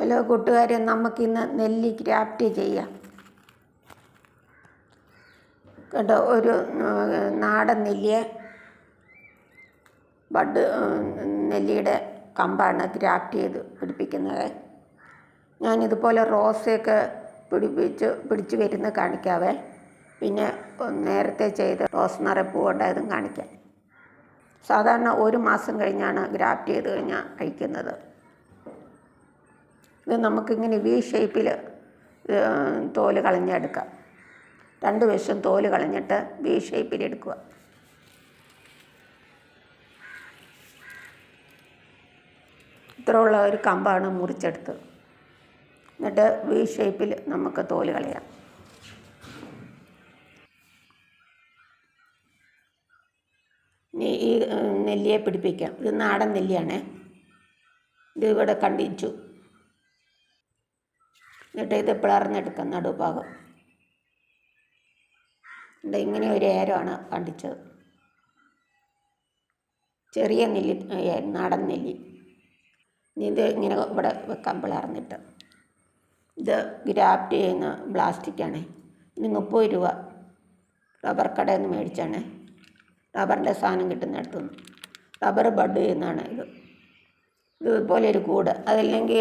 Hello കൂട്ടുകാരെ നമുക്കിന്ന് നെല്ലി ക്രാഫ്റ്റ് ചെയ്യാം. കേട്ടോ ഒരു നാടൻ നെല്ലിയെ ബഡ് നെല്ലിയുടെ കമ്പാണ് ക്രാഫ്റ്റ് ചെയ്ത് പിടിപ്പിക്കുന്നത്. ഞാനിതുപോലെ റോസയൊക്കെ പിടിപ്പിച്ച് പിടിച്ച് വരുന്ന കാണിക്കാവേ. പിന്നെ നേരത്തെ ചെയ്ത് റോസ് നിറപ്പൂ ഉണ്ടായതും കാണിക്കാം. സാധാരണ ഒരു മാസം കഴിഞ്ഞാണ് ഗ്രാഫ്റ്റ് ചെയ്ത് കഴിഞ്ഞാൽ കഴിക്കുന്നത്. ഇത് നമുക്കിങ്ങനെ വി ഷേപ്പിൽ തോൽ കളഞ്ഞെടുക്കാം. രണ്ട് വശം തോൽ കളഞ്ഞിട്ട് വി ഷേപ്പിൽ എടുക്കുക. ഇത്രയുള്ള ഒരു കമ്പാണ് മുറിച്ചെടുത്ത്. എന്നിട്ട് വി ഷേപ്പിൽ നമുക്ക് തോൽ കളയാം. ഇനി ഈ നെല്ലിയെ പിടിപ്പിക്കാം. ഇത് നാടൻ നെല്ലിയാണേ. ഇത് ഇവിടെ കണ്ടിച്ചു. എന്നിട്ട് ഇത് പിളർന്നെടുക്കും നടുഭാഗം. ഇവിടെ ഇങ്ങനെ ഒരു ഏരമാണ് കണ്ടിച്ചത്. ചെറിയ നെല്ലി നാടൻ നെല്ലി. ഇത് ഇങ്ങനെ ഇവിടെ വെക്കാൻ പിളർന്നിട്ട് ഇത് ഗ്രാഫ്റ്റ് ചെയ്യുന്ന പ്ലാസ്റ്റിക്കാണ്. ഇനി മുപ്പത് രൂപ റബ്ബർ കടയിൽ നിന്ന് മേടിച്ചാണ്. റബ്ബറിന്റെ സാധനം കിട്ടുന്നിടത്തുനിന്ന് റബ്ബർ ബഡ് ചെയ്യുന്നതാണ് ഇത്. ഇത് ഇതുപോലെ ഒരു കൂട്. അതല്ലെങ്കിൽ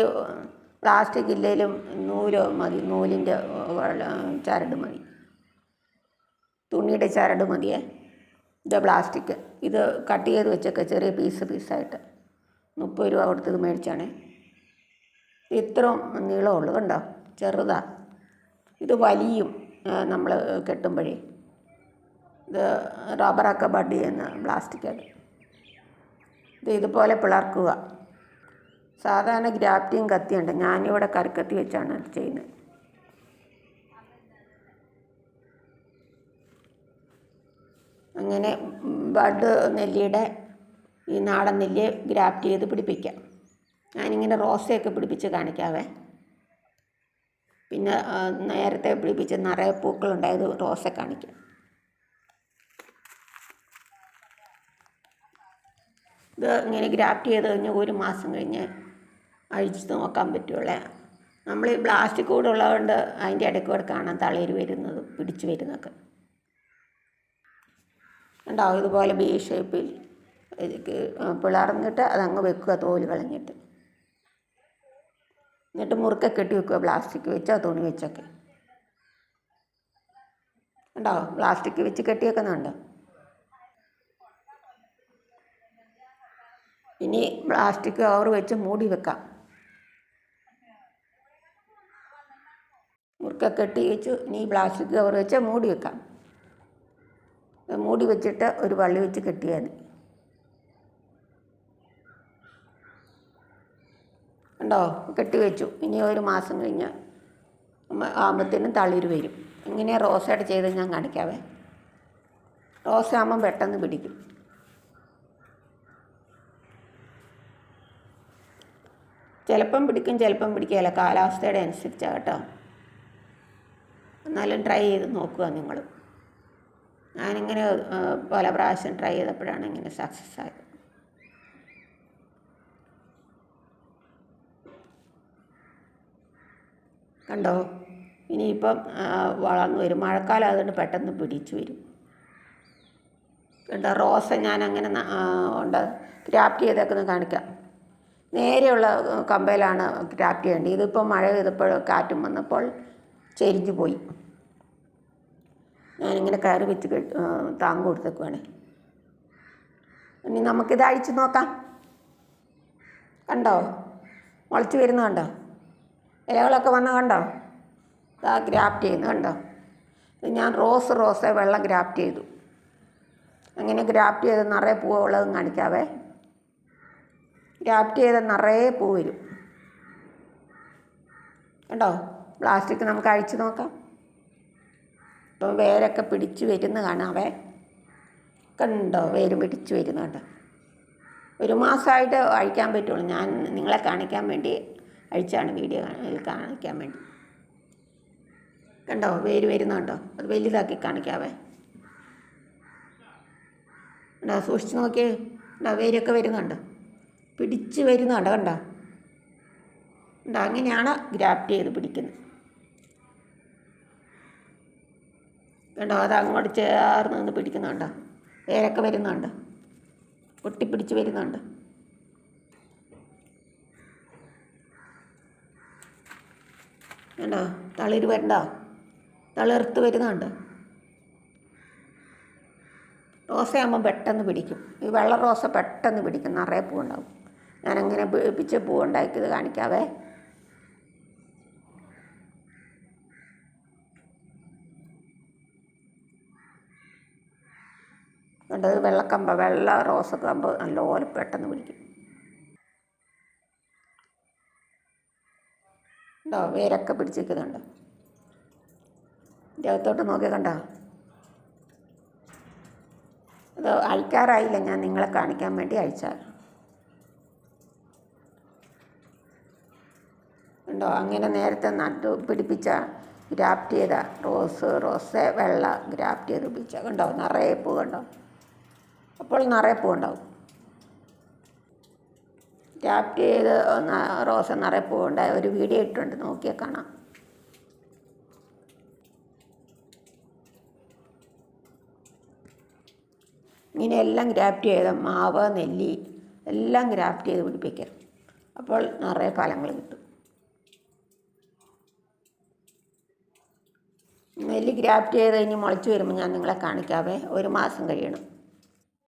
പ്ലാസ്റ്റിക് ഇല്ലെങ്കിലും നൂലോ മതി നൂലിന്റെ ചരട് മതി. തുണിയുടെ ചരട് മതിയേ ഇത് പ്ലാസ്റ്റിക്. ഇത് കട്ട് ചെയ്ത് വെച്ചൊക്കെ ചെറിയ പീസ് പീസായിട്ട്. മുപ്പത് രൂപ കൊടുത്ത് ഇത് മേടിച്ചാണേ. ഇത്രയും നീളമുള്ളൂ കണ്ടോ? ചെറുതാ. ഇത് വലിയും നമ്മൾ കെട്ടുമ്പോഴേ. ഇത് റബ്ബറൊക്കെ ബഡ് ചെയ്യുന്ന പ്ലാസ്റ്റിക്കാണ്. ഇത് ഇതുപോലെ പിളർക്കുക. സാധാരണ ഗ്രാഫ്റ്റിയും കത്തിയുണ്ട് ഞാനിവിടെ കറിക്കത്തി വെച്ചാണ് അത് ചെയ്യുന്നത്. അങ്ങനെ ബഡ് നെല്ലിയുടെ ഈ നാടൻ നെല്ലിയെ ഗ്രാഫ്റ്റ് ചെയ്ത് പിടിപ്പിക്കാം. ഞാനിങ്ങനെ റോസയൊക്കെ പിടിപ്പിച്ച് കാണിക്കാവേ. പിന്നെ നേരത്തെ പിടിപ്പിച്ച് നിറയെ പൂക്കളുണ്ടായത് റോസ കാണിക്കാം. ഇത് ഇങ്ങനെ ഗ്രാഫ്റ്റ് ചെയ്ത് കഴിഞ്ഞ് ഒരു മാസം കഴിഞ്ഞ് അഴിച്ച് നോക്കാൻ പറ്റുള്ളേ നമ്മൾ ഈ പ്ലാസ്റ്റിക് കൂടെ ഉള്ളതുകൊണ്ട് അതിന്റെ ഇടയ്ക്ക് കൂടെ കാണാൻ തളിര് വരുന്നത് പിടിച്ച് വരുന്നതൊക്കെ. ഉണ്ടാവും ഇതുപോലെ ബി ഷേപ്പിൽ പിളർന്നിട്ട് അതങ്ങ് വെക്കുക തോൽ കളഞ്ഞിട്ട്. എന്നിട്ട് മുറുക്കെ കെട്ടി വെക്കുക പ്ലാസ്റ്റിക് വെച്ചോ തുണി വെച്ചൊക്കെ. ഉണ്ടാവും പ്ലാസ്റ്റിക് വെച്ച് കെട്ടി വെക്കുന്നുണ്ട്. ഇനി പ്ലാസ്റ്റിക് കവർ വെച്ച് മൂടി വെക്കാം. മുറുക്കെ കെട്ടി വെച്ചു ഇനി പ്ലാസ്റ്റിക് കവർ വെച്ച് മൂടി വെക്കാം. മൂടി വെച്ചിട്ട് ഒരു വള്ളി വെച്ച് കെട്ടിയാൽ മതി. ഉണ്ടോ കെട്ടി വെച്ചു. ഇനി ഒരു മാസം കഴിഞ്ഞ് ആകുമ്പോഴത്തേനും തളിര് വരും. ഇങ്ങനെ റോസയുടെ ചെയ്ത് ഞാൻ കാണിക്കാവേ. റോസ ആകുമ്പം പെട്ടെന്ന് പിടിക്കും. ചിലപ്പം പിടിക്കും ചിലപ്പം പിടിക്കുകയില്ല കാലാവസ്ഥയുടെ അനുസരിച്ചാണ് കേട്ടോ. എന്നാലും ട്രൈ ചെയ്ത് നോക്കുക നിങ്ങൾ. ഞാനിങ്ങനെ പല പ്രാവശ്യം ട്രൈ ചെയ്തപ്പോഴാണ് ഇങ്ങനെ സക്സസ് ആയത്. കണ്ടോ? ഇനിയിപ്പം വളർന്നു വരും. മഴക്കാലം അതുകൊണ്ട് പെട്ടെന്ന് പിടിച്ചു വരും. കണ്ടോ? റോസ ഞാൻ അങ്ങനെ ഉണ്ട്. ഗ്രാഫ്റ്റ് ചെയ്തേക്കുന്നത് കാണിക്കാം. നേരെയുള്ള കമ്പയിലാണ് ക്രാഫ്റ്റ് ചെയ്യേണ്ടത്. ഇതിപ്പോൾ മഴ പെയ്തപ്പോൾ കാറ്റും വന്നപ്പോൾ ചെരിഞ്ഞു പോയി. ഞാനിങ്ങനെ കയറി വെച്ച് താങ്ങ് കൊടുത്തേക്കുവാണ്. ഇനി നമുക്കിത് അഴിച്ചു നോക്കാം. കണ്ടോ? മുളച്ച് വരുന്ന കണ്ടോ? ഇലകളൊക്കെ വന്ന കണ്ടോ? ഇതാ ഗ്രാഫ്റ്റ് ചെയ്യുന്നു കണ്ടോ? ഇത് ഞാൻ റോസ് റോസേ വെള്ളം ഗ്രാഫ്റ്റ് ചെയ്തു. അങ്ങനെ ഗ്രാഫ്റ്റ് ചെയ്ത് നിറയെ പൂവുള്ളതും കാണിക്കാവേ. ഗ്രാഫ്റ്റ് ചെയ്ത് നിറയെ പൂ വരും. കണ്ടോ? പ്ലാസ്റ്റിക് നമുക്ക് അഴിച്ച് നോക്കാം. ഇപ്പം വേരൊക്കെ പിടിച്ച് വരുന്ന കാണാവേ കണ്ടോ? വേര് പിടിച്ച് വരുന്നുണ്ട് ഒരു മാസമായിട്ട് അഴിക്കാൻ പറ്റുള്ളൂ. ഞാൻ നിങ്ങളെ കാണിക്കാൻ വേണ്ടി അഴിച്ചാണ് വീഡിയോ കാണിക്കാൻ വേണ്ടി. കണ്ടോ? വേര് വരുന്നുണ്ടോ അത് വലുതാക്കി കാണിക്കാവേ കണ്ടോ? സൂക്ഷിച്ച് നോക്കിയേ. കണ്ടോ? വേരൊക്കെ വരുന്നുണ്ട് പിടിച്ച് വരുന്നുണ്ട് കണ്ടോ? ഉണ്ടോ അങ്ങനെയാണ് ഗ്രാഫ്റ്റ് ചെയ്ത് പിടിക്കുന്നത്. കണ്ടോ? അത് അങ്ങോട്ട് ചേർന്ന് നിന്ന് പിടിക്കുന്നുണ്ടോ. വേരൊക്കെ വരുന്നുണ്ട്. ഒട്ടിപ്പിടിച്ച് വരുന്നുണ്ട്. കണ്ടോ? തളിര് വരണ്ടോ. തളിർത്ത് വരുന്നുണ്ട്. റോസയാകുമ്പോൾ പെട്ടെന്ന് പിടിക്കും. ഈ വെള്ള റോസ പെട്ടെന്ന് പിടിക്കും. നിറയെ പൂവുണ്ടാവും. ഞാനങ്ങനെ പിച്ച പൂ ഉണ്ടാക്കിയത് കാണിക്കാവേ. കണ്ടത് വെള്ളക്കമ്പ വെള്ള റോസ് കമ്പ് നല്ലപോലെ പെട്ടെന്ന് പിടിക്കും. ഉണ്ടോ വേരൊക്കെ പിടിച്ചിരിക്കുന്നുണ്ട്. ഇതിന്റെ അകത്തോട്ട് നോക്കി കണ്ടോ? അത് അയക്കാറായില്ല ഞാൻ നിങ്ങളെ കാണിക്കാൻ വേണ്ടി അയച്ചാൽ ഉണ്ടോ അങ്ങനെ നേരത്തെ നട്ടു പിടിപ്പിച്ച ഗ്രാഫ്റ്റ് ചെയ്ത റോസ് റോസ് വെള്ള ഗ്രാഫ്റ്റ് ചെയ്ത് പിടിച്ച കണ്ടോ? നിറയെ പൂ കണ്ടോ? അപ്പോൾ നിറയെ പൂവുണ്ടാവും. ക്യാപ്റ്റ് ചെയ്ത് റോസ നിറയെ പൂവുണ്ടായ ഒരു വീഡിയോ ഇട്ടുണ്ട് നോക്കിയാൽ കാണാം. ഇങ്ങനെ എല്ലാം ഗ്രാഫ്റ്റ് ചെയ്ത മാവ് നെല്ലി എല്ലാം ഗ്രാഫ്റ്റ് ചെയ്ത് പിടിപ്പിക്കാം. അപ്പോൾ നിറയെ ഫലങ്ങൾ കിട്ടും. നെല്ലി ഗ്രാഫ്റ്റ് ചെയ്ത് ഇനി മുളച്ച് വരുമ്പോൾ ഞാൻ നിങ്ങളെ കാണിക്കാവേ. ഒരു മാസം കഴിയണം.